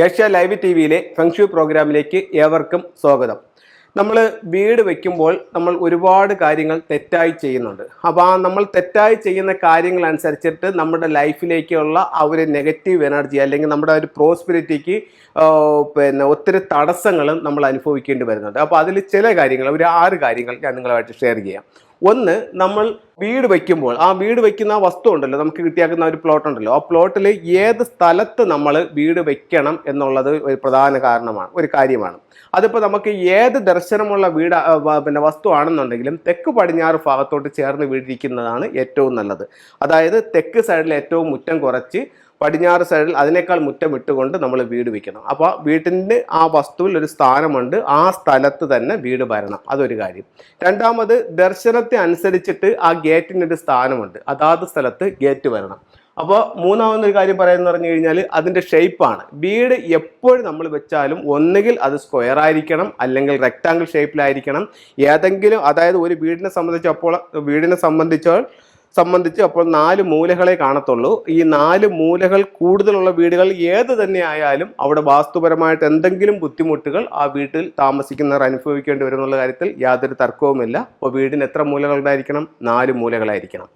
Asia live T വിയിലെ feng shui പ്രോഗ്രാമിലേക്ക് ഏവർക്കും സ്വാഗതം. നമ്മൾ വീട് വയ്ക്കുമ്പോൾ നമ്മൾ ഒരുപാട് കാര്യങ്ങൾ തെറ്റായി ചെയ്യുന്നുണ്ട്. അപ്പോൾ ആ നമ്മൾ തെറ്റായി ചെയ്യുന്ന കാര്യങ്ങൾ അനുസരിച്ചിട്ട് നമ്മുടെ ലൈഫിലേക്കുള്ള ആ ഒരു നെഗറ്റീവ് എനർജി അല്ലെങ്കിൽ നമ്മുടെ ഒരു പ്രോസ്പിരിറ്റിക്ക് പിന്നെ ഒത്തിരി തടസ്സങ്ങളും നമ്മൾ അനുഭവിക്കേണ്ടി വരുന്നുണ്ട്. അപ്പോൾ അതിൽ ചില കാര്യങ്ങൾ ഒരു ആറ് കാര്യങ്ങൾ ഞാൻ നിങ്ങളുമായിട്ട് ഷെയർ ചെയ്യാം. ഒന്ന് നമ്മൾ വീട് വയ്ക്കുമ്പോൾ ആ വീട് വയ്ക്കുന്ന ആ വസ്തു ഉണ്ടല്ലോ നമുക്ക് കിട്ടിയാക്കുന്ന ഒരു പ്ലോട്ട് ഉണ്ടല്ലോ ആ പ്ലോട്ടിൽ ഏത് സ്ഥലത്ത് നമ്മൾ വീട് വെക്കണം എന്നുള്ളത് ഒരു പ്രധാന കാരണമാണ് ഒരു കാര്യമാണ്. അതിപ്പോൾ നമുക്ക് ഏത് ദർശനമുള്ള വീട് പിന്നെ വസ്തു ആണെന്നുണ്ടെങ്കിലും തെക്ക് പടിഞ്ഞാറ് ഭാഗത്തോട്ട് ചേർന്ന് വീടിരിക്കുന്നതാണ് ഏറ്റവും നല്ലത്. അതായത് തെക്ക് സൈഡിൽ ഏറ്റവും മുറ്റം കുറച്ച് പടിഞ്ഞാറ് സൈഡിൽ അതിനേക്കാൾ മുറ്റം ഇട്ടുകൊണ്ട് നമ്മൾ വീട് വയ്ക്കണം അപ്പോൾ വീട്ടിന്റെ ആ വസ്തുവിൽ ഒരു സ്ഥാനമുണ്ട്. ആ സ്ഥലത്ത് തന്നെ വീട് വരണം. അതൊരു കാര്യം. രണ്ടാമത് ദർശനത്തെ അനുസരിച്ചിട്ട് ആ ഗേറ്റിനൊരു സ്ഥാനമുണ്ട്. അതാത് സ്ഥലത്ത് ഗേറ്റ് വരണം. അപ്പോൾ മൂന്നാമതൊരു കാര്യം പറയുന്നത് പറഞ്ഞു കഴിഞ്ഞാൽ അതിന്റെ ഷേപ്പാണ്. വീട് എപ്പോഴും നമ്മൾ വെച്ചാലും ഒന്നുകിൽ അത് സ്ക്വയർ ആയിരിക്കണം അല്ലെങ്കിൽ റെക്റ്റാങ്കിൾ ഷേപ്പിലായിരിക്കണം. ഏതെങ്കിലും അതായത് ഒരു വീടിനെ സംബന്ധിച്ചപ്പോൾ വീടിനെ സംബന്ധിച്ചാൽ സംബന്ധിച്ച് അപ്പോൾ നാല് മൂലകളെ കാണത്തുള്ളൂ. ഈ നാല് മൂലകൾ കൂടുതലുള്ള വീടുകൾ ഏത് തന്നെ ആയാലും അവിടെ വാസ്തുപരമായിട്ട് എന്തെങ്കിലും ബുദ്ധിമുട്ടുകൾ ആ വീട്ടിൽ താമസിക്കുന്നവർ അനുഭവിക്കേണ്ടി വരും എന്നുള്ള കാര്യത്തിൽ യാതൊരു തർക്കവുമില്ല. അപ്പോൾ വീടിന് എത്ര മൂലകളുണ്ടായിരിക്കണം നാല് മൂലകളായിരിക്കണം.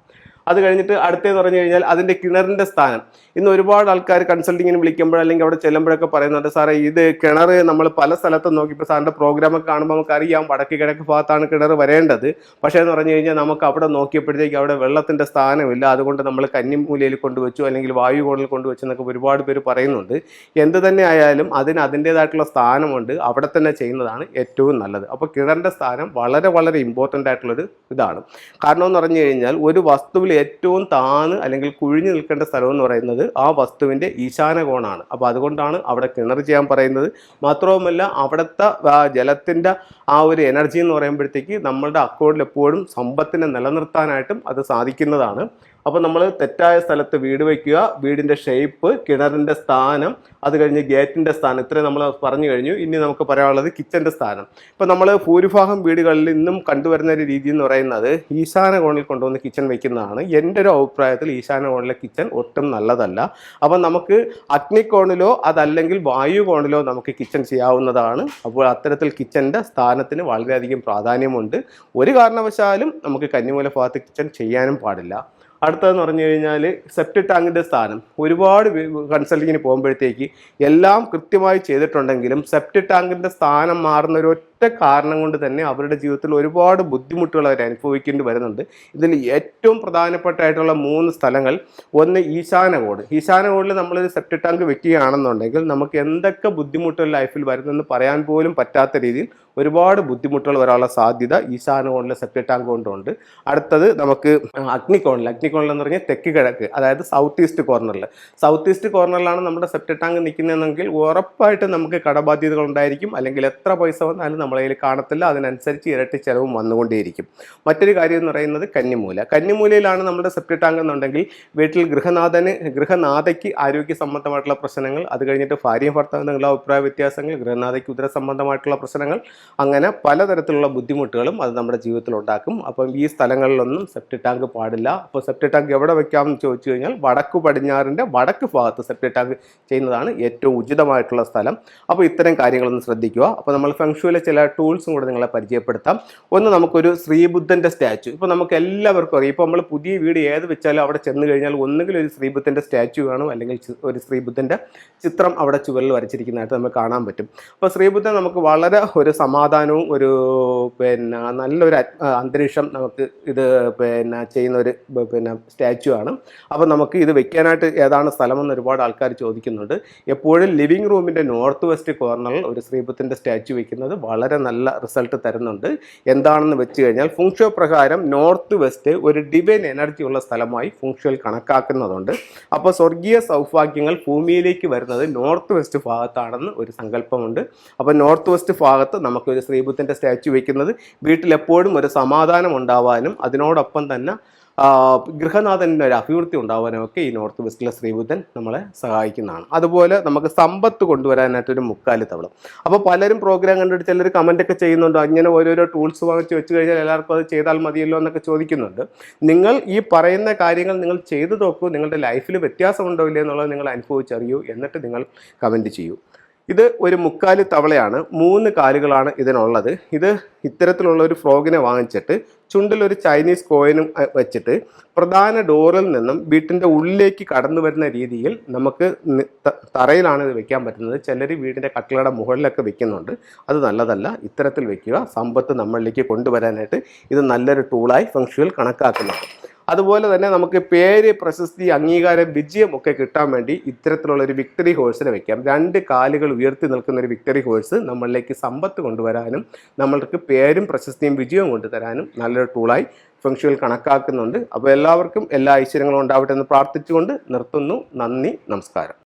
അത് കഴിഞ്ഞിട്ട് അടുത്തേന്ന് പറഞ്ഞു കഴിഞ്ഞാൽ അതിന്റെ കിണറിന്റെ സ്ഥാനം. ഇന്ന് ഒരുപാട് ആൾക്കാർ കൺസൾട്ടിങ്ങിന് വിളിക്കുമ്പോൾ അല്ലെങ്കിൽ അവിടെ ചെല്ലുമ്പോഴൊക്കെ പറയുന്നുണ്ട് സാറേ ഇത് കിണർ നമ്മൾ പല സ്ഥലത്തും നോക്കി. ഇപ്പോൾ സാറിന്റെ പ്രോഗ്രാമൊക്കെ കാണുമ്പോൾ നമുക്കറിയാം വടക്ക് കിഴക്ക് ഭാഗത്താണ് കിണർ വരേണ്ടത്. പക്ഷേ എന്ന് പറഞ്ഞു കഴിഞ്ഞാൽ നമുക്ക് അവിടെ നോക്കിയപ്പോഴത്തേക്ക് അവിടെ വെള്ളത്തിന്റെ സ്ഥാനമില്ല. അതുകൊണ്ട് നമ്മൾ കന്നിമൂലയിൽ കൊണ്ടുവച്ചു അല്ലെങ്കിൽ വായു കോണിൽ കൊണ്ടുവച്ചു എന്നൊക്കെ ഒരുപാട് പേര് പറയുന്നുണ്ട്. എന്ത് തന്നെ ആയാലും അതിന് അതിന്റേതായിട്ടുള്ള സ്ഥാനമുണ്ട്. അവിടെ തന്നെ ചെയ്യുന്നതാണ് ഏറ്റവും നല്ലത്. അപ്പോൾ കിണറിന്റെ സ്ഥാനം വളരെ വളരെ ഇമ്പോർട്ടന്റ് ആയിട്ടുള്ളൊരു ഇതാണ്. കാരണം എന്ന് പറഞ്ഞു കഴിഞ്ഞാൽ ഒരു വസ്തുവിൽ ഏറ്റവും താന്ന് അല്ലെങ്കിൽ കുഴിഞ്ഞു നിൽക്കേണ്ട സ്ഥലം എന്ന് പറയുന്നത് ആ വസ്തുവിന്റെ ഈശാന കോണാണ് അപ്പോൾ അതുകൊണ്ടാണ് അവിടെ കിണർ ചെയ്യാൻ പറയുന്നത്. മാത്രവുമല്ല അവിടുത്തെ ജലത്തിന്റെ ആ ഒരു എനർജി എന്ന് പറയുമ്പോഴത്തേക്ക് നമ്മളുടെ അക്കൗണ്ടിൽ എപ്പോഴും സമ്പത്തിനെ നിലനിർത്താനായിട്ടും അത് സാധിക്കുന്നതാണ്. അപ്പോൾ നമ്മൾ തെറ്റായ സ്ഥലത്ത് വീട് വയ്ക്കുക വീടിന്റെ ഷേപ്പ് കിണറിന്റെ സ്ഥാനം അത് കഴിഞ്ഞ് ഗേറ്റിന്റെ സ്ഥാനം ഇത്രയും നമ്മൾ പറഞ്ഞു കഴിഞ്ഞു. ഇനി നമുക്ക് പറയാനുള്ളത് കിച്ചന്റെ സ്ഥാനം. ഇപ്പോൾ നമ്മൾ ഭൂരിഭാഗം വീടുകളിൽ ഇന്നും കണ്ടുവരുന്ന ഒരു രീതി എന്ന് പറയുന്നത് ഈശാന കോണിൽ കൊണ്ടുവന്ന് കിച്ചൺ വെക്കുന്നതാണ് എന്റെ ഒരു അഭിപ്രായത്തിൽ ഈശാന കോണിലെ കിച്ചൺ ഒട്ടും നല്ലതല്ല. അപ്പം നമുക്ക് അഗ്നിക്കോണിലോ അതല്ലെങ്കിൽ വായു കോണിലോ നമുക്ക് കിച്ചൺ ചെയ്യാവുന്നതാണ്. അപ്പോൾ അത്തരത്തിൽ കിച്ചന്റെ സ്ഥാനത്തിന് വളരെയധികം പ്രാധാന്യമുണ്ട്. ഒരു കാരണവശാലും നമുക്ക് കന്നിമൂല ഭാഗത്ത് കിച്ചൺ ചെയ്യാനും പാടില്ല. അടുത്തതെന്ന് പറഞ്ഞു കഴിഞ്ഞാൽ സെപ്റ്റ് ടാങ്കിന്റെ സ്ഥാനം. ഒരുപാട് കൺസൾട്ടിങ്ങിന് പോകുമ്പോഴത്തേക്ക് എല്ലാം കൃത്യമായി ചെയ്തിട്ടുണ്ടെങ്കിലും സെപ്റ്റ് ടാങ്കിന്റെ സ്ഥാനം മാറുന്ന ഒരു ഒറ്റ കാരണം കൊണ്ട് തന്നെ അവരുടെ ജീവിതത്തിൽ ഒരുപാട് ബുദ്ധിമുട്ടുകൾ അവർ അനുഭവിക്കേണ്ടി വരുന്നുണ്ട്. ഇതിൽ ഏറ്റവും പ്രധാനപ്പെട്ടായിട്ടുള്ള മൂന്ന് സ്ഥലങ്ങൾ. ഒന്ന് ഈശാനകോട് ഈശാനകോടിൽ നമ്മളൊരു സെപ്റ്റ് ടാങ്ക് വെക്കുകയാണെന്നുണ്ടെങ്കിൽ നമുക്ക് എന്തൊക്കെ ബുദ്ധിമുട്ടുകൾ ലൈഫിൽ വരുന്നെന്ന് പറയാൻ പോലും പറ്റാത്ത രീതിയിൽ ഒരുപാട് ബുദ്ധിമുട്ടുകൾ വരാനുള്ള സാധ്യത ഈശാനകോണിലെ സെപ്റ്റ് ടാങ്ക് കൊണ്ടുണ്ട്. അടുത്തത് നമുക്ക് അഗ്നികോണിൽ. അഗ്നികോണിൽ എന്ന് പറഞ്ഞാൽ തെക്ക് കിഴക്ക് അതായത് സൗത്ത് ഈസ്റ്റ് കോർണറിൽ സൗത്ത് ഈസ്റ്റ് കോർണറിലാണ് നമ്മുടെ സെപ്റ്റ് ടാങ്ക് നിൽക്കുന്നതെങ്കിൽ ഉറപ്പായിട്ടും നമുക്ക് കടബാധ്യതകൾ ഉണ്ടായിരിക്കും. അല്ലെങ്കിൽ എത്ര പൈസ വന്നാലും നമ്മളെ കാണത്തില്ല. അതിനനുസരിച്ച് ഇരട്ടി ചിലവും വന്നുകൊണ്ടേയിരിക്കും. മറ്റൊരു കാര്യം എന്ന് പറയുന്നത് കന്നിമൂല. കന്നിമൂലയിലാണ് നമ്മുടെ സെപ്റ്റി ടാങ്ക് എന്നുണ്ടെങ്കിൽ വീട്ടിൽ ഗൃഹനാഥന് ഗൃഹനാഥയ്ക്ക് ആരോഗ്യ സംബന്ധമായിട്ടുള്ള പ്രശ്നങ്ങൾ അത് കഴിഞ്ഞിട്ട് ഭാര്യയും ഭർത്താവും തമ്മിലുള്ള അഭിപ്രായ വ്യത്യാസങ്ങൾ ഗൃഹനാഥയ്ക്ക് ഉദര സംബന്ധമായിട്ടുള്ള പ്രശ്നങ്ങൾ അങ്ങനെ പലതരത്തിലുള്ള ബുദ്ധിമുട്ടുകളും അത് നമ്മുടെ ജീവിതത്തിൽ ഉണ്ടാക്കും. അപ്പം ഈ സ്ഥലങ്ങളിലൊന്നും സെപ്റ്റി ടാങ്ക് പാടില്ല. അപ്പോൾ സെപ്റ്റി ടാങ്ക് എവിടെ വെക്കാമെന്ന് ചോദിച്ചു കഴിഞ്ഞാൽ വടക്ക് പടിഞ്ഞാറിന്റെ വടക്ക് ഭാഗത്ത് സെപ്റ്റി ടാങ്ക് ചെയ്യുന്നതാണ് ഏറ്റവും ഉചിതമായിട്ടുള്ള സ്ഥലം. അപ്പോൾ ഇത്തരം കാര്യങ്ങളൊന്ന് ശ്രദ്ധിക്കുക. അപ്പോൾ നമ്മൾ ഫെങ്ഷുവിലെ ചില ടൂൾസും കൂടെ നിങ്ങളെ പരിചയപ്പെടുത്താം. ഒന്ന് നമുക്കൊരു ശ്രീബുദ്ധന്റെ സ്റ്റാച്ചു. ഇപ്പോൾ നമുക്ക് എല്ലാവർക്കും അറിയാം. ഇപ്പോൾ നമ്മൾ പുതിയ വീട് ഏത് വെച്ചാലും അവിടെ ചെന്ന് കഴിഞ്ഞാൽ ഒന്നുകിൽ ഒരു ശ്രീബുദ്ധന്റെ സ്റ്റാച്ചു കാണും. അല്ലെങ്കിൽ ഒരു ശ്രീബുദ്ധന്റെ ചിത്രം അവിടെ ചുവരിൽ വരച്ചിരിക്കുന്നതായിട്ട് നമുക്ക് കാണാൻ പറ്റും. അപ്പോൾ ശ്രീബുദ്ധൻ നമുക്ക് വളരെ ഒരു സമാധാനവും ഒരു പിന്നെ നല്ലൊരു അന്തരീക്ഷം നമുക്ക് ഇത് പിന്നെ ചെയ്യുന്ന ഒരു പിന്നെ സ്റ്റാച്ചു ആണ്. അപ്പോൾ നമുക്ക് ഇത് വെക്കാനായിട്ട് ഏതാണ് സ്ഥലമെന്ന് ഒരുപാട് ആൾക്കാർ ചോദിക്കുന്നുണ്ട്. എപ്പോഴും ലിവിങ് റൂമിന്റെ നോർത്ത് വെസ്റ്റ് കോർണറിൽ ഒരു ശ്രീബുദ്ധന്റെ സ്റ്റാച്ചു വെക്കുന്നത് വളരെ നല്ല റിസൾട്ട് തരുന്നുണ്ട്. എന്താണെന്ന് വെച്ച് കഴിഞ്ഞാൽ ഫുങ്ഷോ പ്രകാരം നോർത്ത് വെസ്റ്റ് ഒരു ഡിവൈൻ എനർജി ഉള്ള സ്ഥലമായി ഫുങ്ഷോയിൽ കണക്കാക്കുന്നതുണ്ട്. അപ്പോൾ സ്വർഗീയ സൗഭാഗ്യങ്ങൾ ഭൂമിയിലേക്ക് വരുന്നത് നോർത്ത് വെസ്റ്റ് ഭാഗത്താണെന്ന് ഒരു സങ്കല്പമുണ്ട്. അപ്പോൾ നോർത്ത് വെസ്റ്റ് ഭാഗത്ത് നമുക്ക് ഒരു ശ്രീബുദ്ധന്റെ സ്റ്റാച്യു വയ്ക്കുന്നത് വീട്ടിൽ എപ്പോഴും ഒരു സമാധാനം ഉണ്ടാവാനും അതിനോടൊപ്പം തന്നെ ഗൃഹനാഥന്റെ ഒരു അഭിവൃദ്ധി ഉണ്ടാവാനൊക്കെ ഈ നോർത്ത് വെസ്റ്റിലെ ശ്രീബുദ്ധൻ നമ്മളെ സഹായിക്കുന്നതാണ്. അതുപോലെ നമുക്ക് സമ്പത്ത് കൊണ്ടുവരാനായിട്ടൊരു മുക്കാലി തവളം. അപ്പോൾ പലരും പ്രോഗ്രാം കണ്ടിട്ട് ചിലർ കമന്റൊക്കെ ചെയ്യുന്നുണ്ട്. അങ്ങനെ ഓരോരോ ടൂൾസ് വാങ്ങിച്ച് വെച്ച് കഴിഞ്ഞാൽ എല്ലാവർക്കും അത് ചെയ്താൽ മതിയല്ലോ എന്നൊക്കെ ചോദിക്കുന്നുണ്ട്. നിങ്ങൾ ഈ പറയുന്ന കാര്യങ്ങൾ നിങ്ങൾ ചെയ്തു നോക്കൂ. നിങ്ങളുടെ ലൈഫിൽ വ്യത്യാസമുണ്ടോ ഇല്ലേ എന്നുള്ളത് നിങ്ങൾ അനുഭവിച്ചറിയൂ. എന്നിട്ട് നിങ്ങൾ കമന്റ് ചെയ്യൂ. ഇത് ഒരു മുക്കാൽ തവളയാണ്. മൂന്ന് കാലുകളാണ് ഇതിനുള്ളത്. ഇത് ഇത്തരത്തിലുള്ള ഒരു ഫ്രോഗിനെ വാങ്ങിച്ചിട്ട് ചുണ്ടിൽ ഒരു ചൈനീസ് കോയിനും വെച്ചിട്ട് പ്രധാന ഡോറിൽ നിന്നും വീട്ടിന്റെ ഉള്ളിലേക്ക് കടന്നു വരുന്ന രീതിയിൽ നമുക്ക് തറയിലാണ് ഇത് വെക്കാൻ പറ്റുന്നത്. ചിലർ വീടിന്റെ കട്ടിലയുടെ മുകളിലൊക്കെ വെക്കുന്നുണ്ട്. അത് നല്ലതല്ല. ഇത്തരത്തിൽ വെക്കുക. സമ്പത്ത് നമ്മളിലേക്ക് കൊണ്ടുവരാനായിട്ട് ഇത് നല്ലൊരു ടൂളായി ഫംഗ്ഷുവൽ കണക്കാക്കുന്നുണ്ട്. അതുപോലെ തന്നെ നമുക്ക് പേര് പ്രശസ്തി അംഗീകാരം വിജയം ഒക്കെ കിട്ടാൻ വേണ്ടി ഇത്തരത്തിലുള്ള ഒരു വിക്ടറി ഹോഴ്സിനെ വെക്കാം. രണ്ട് കാലുകൾ ഉയർത്തി നിൽക്കുന്ന ഒരു വിക്ടറി ഹോഴ്സ് നമ്മളിലേക്ക് സമ്പത്ത് കൊണ്ടുവരാനും നമ്മൾക്ക് പേരും പ്രശസ്തിയും വിജയവും കൊണ്ടുതരാനും നല്ലൊരു ടൂളായി ഫംഗ്ഷുവൽ കണക്കാക്കുന്നുണ്ട്. അപ്പോൾ എല്ലാവർക്കും എല്ലാ ഐശ്വര്യങ്ങളും ഉണ്ടാവട്ടെ എന്ന് പ്രാർത്ഥിച്ചുകൊണ്ട് നിർത്തുന്നു. നന്ദി നമസ്കാരം.